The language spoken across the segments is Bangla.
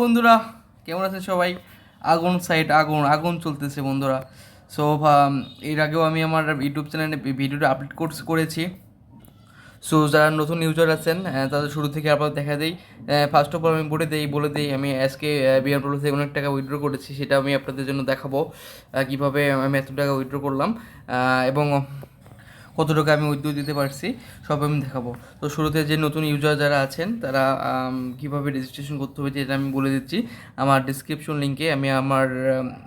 বন্ধুরা। কেমন আছেন সবাই? আগুন সাইড আগুন আগুন চলতেছে বন্ধুরা। সো এর আগেও আমি আমার ইউটিউব চ্যানেলে ভিডিওটা আপলোড কোর্স করেছি। সো যারা নতুন ইউজার আছেন তাদের শুরু থেকে আবার দেখা দেই। ফার্স্ট অফ অল আমি বলে দেই, বলে দিই, আমি আজকে বিয়ার প্রো থেকে অনেক টাকা উইথড্র করেছি, সেটা আমি আপনাদের জন্য দেখাবো কীভাবে আমি এত টাকা উইথড্র করলাম। এবং কত টাকা আমি উদ্যোগ দিতে পারছি, সব আমি দেখাবো। তো শুরুতে যে নতুন ইউজার যারা আছেন, তারা কীভাবে রেজিস্ট্রেশন করতে হবে যেটা আমি বলে দিচ্ছি। আমার ডিসক্রিপশন লিঙ্কে আমি আমার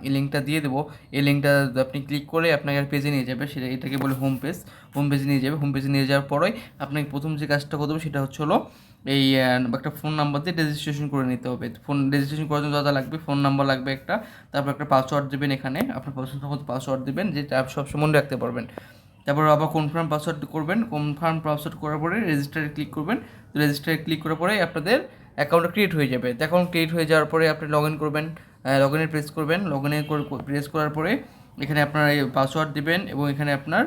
এই লিঙ্কটা দিয়ে দেবো। এই লিঙ্কটা আপনি ক্লিক করে আপনাকে পেজে নিয়ে যাবে, সেটা এটাকে বলে হোম পেজ হোম পেজে নিয়ে যাবে। হোম পেজে নিয়ে যাওয়ার পরেই আপনাকে প্রথম যে কাজটা করতে হবে সেটা হচ্ছে হলো এই একটা ফোন নাম্বার দিয়ে রেজিস্ট্রেশন করে নিতে হবে। ফোন রেজিস্ট্রেশন করার জন্য যা লাগবে ফোন নাম্বার লাগবে একটা, তারপর একটা পাসওয়ার্ড দেবেন এখানে। আপনার পছন্দ মতো পাসওয়ার্ড দেবেন, যেটা আপনি সবসময় মনে রাখতে পারবেন। তারপর আবার কনফার্ম পাসওয়ার্ড করবেন কনফার্ম পাসওয়ার্ড করার পরে রেজিস্টারে ক্লিক করবেন। তো রেজিস্টারে ক্লিক করার পরে আপনাদের অ্যাকাউন্টটা ক্রিয়েট হয়ে যাবে। তো অ্যাকাউন্ট ক্রিয়েট হয়ে যাওয়ার পরে আপনি লগ ইন করবেন লগ ইনে প্রেস করবেন। লগ ইনে প্রেস করার পরে এখানে আপনার এই পাসওয়ার্ড দেবেন এবং এখানে আপনার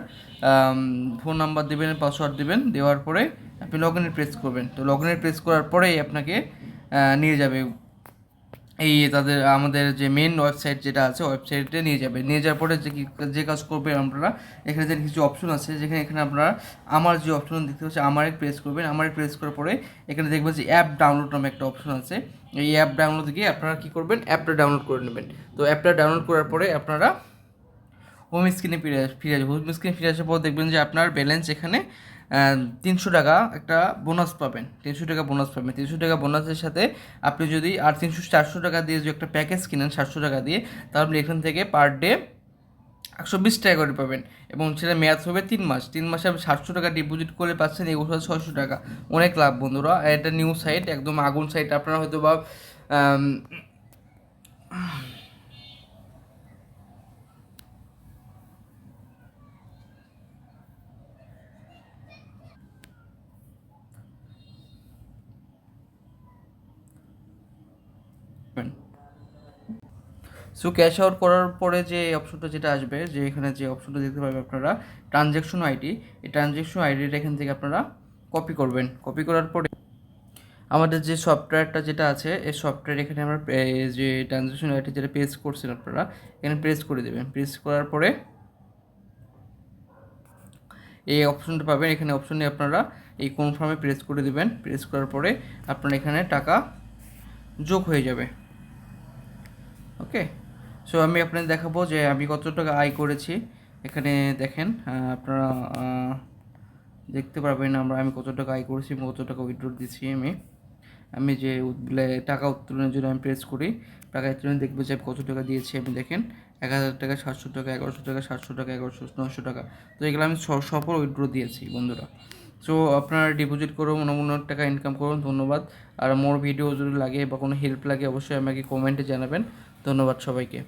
ফোন নাম্বার দেবেন পাসওয়ার্ড দেবেন। দেওয়ার পরে আপনি লগ ইনে প্রেস করবেন। তো লগ ইনে প্রেস করার পরেই আপনাকে নিয়ে যাবে এই তাদের, আমাদের যে মেন ওয়েবসাইট যেটা আছে ওয়েবসাইটে নিয়ে যাবে। নিয়ে যাওয়ার পরে যে যে কাজ করবেন আপনারা, এখানে যে কিছু অপশন আছে, যেখানে এখানে আপনারা আমার যে অপশন দেখতে পাচ্ছি আমারে প্রেস করবেন। আমারে প্রেস করার পরে এখানে দেখবেন যে অ্যাপ ডাউনলোড নামে একটা অপশন আছে। এই অ্যাপ ডাউনলোড গিয়ে আপনারা কী করবেন? অ্যাপটা ডাউনলোড করে নেবেন। তো অ্যাপটা ডাউনলোড করার পরে আপনারা হোম স্ক্রিনে ফিরে ফিরে আসবে হোম স্ক্রিনে ফিরে আসার পর দেখবেন যে আপনার ব্যালেন্স এখানে তিনশো টাকা একটা বোনাস পাবেন। তিনশো টাকা বোনাস পাবেন। তিনশো টাকা বোনাসের সাথে আপনি যদি আর তিনশো, চারশো টাকা দিয়ে যদি একটা প্যাকেজ কিনেন, সাতশো টাকা দিয়ে, তাহলে আপনি এখান থেকে পার ডে একশো বিশ টাকা করে পাবেন। এবং সেটা মেয়াদ হবে তিন মাস। তিন মাসে আপনি সাতশো টাকা ডিপোজিট করে পাচ্ছেন একুশ হাজার ছয়শো টাকা। অনেক লাভ বন্ধুরা। এটা নিউ সাইট একদম আগুন সাইট আপনারা হয়তো বা আম, সো ক্যাশ আউট করার পরে যে অপশনটা যেটা আসবে, যে এখানে যে অপশনটা দেখতে পাবেন আপনারা ট্রানজ্যাকশন আইডি এই ট্রানজ্যাকশন আইডিটা এখান থেকে আপনারা কপি করবেন। কপি করার পরে আমাদের যে সফটওয়্যারটা যেটা আছে, এই সফটওয়্যার এখানে আমরা যে ট্রানজ্যাকশন আইডি যেটা প্রেস করছেন আপনারা, এখানে প্রেস করে দেবেন। প্রেস করার পরে এই অপশনটা পাবেন। এখানে অপশনে আপনারা এই কনফার্মে প্রেস করে দেবেন। প্রেস করার পরে আপনার এখানে টাকা যোগ হয়ে যাবে। ওকে সো আমি আপনাদের দেখাবো যে আমি কত টাকা আয় করেছি। এখানে দেখেন আপনারা দেখতে পারবেন আমরা আমি কত টাকা আয় করেছি কত টাকা উইথড্র দিচ্ছি আমি। আমি যে টাকা উত্তোলনের জন্য আমি প্রেস করি, টাকা উত্তোলন দেখব যে আমি কত টাকা দিয়েছি। আমি দেখেন, এক হাজার টাকা, সাতশো টাকা, এগারোশো টাকা, সাতশো টাকা, এগারোশো নশো টাকা। তো এগুলো আমি সফল উইথড্র দিয়েছি, বন্ধুরা। সো আপনারা ডিপোজিট করুন অন্য টাকা ইনকাম করুন, ধন্যবাদ। আর মোর ভিডিও যদি লাগে বা কোনো হেল্প লাগে, অবশ্যই আমাকে কমেন্টে জানাবেন। ধন্যবাদ সবাইকে।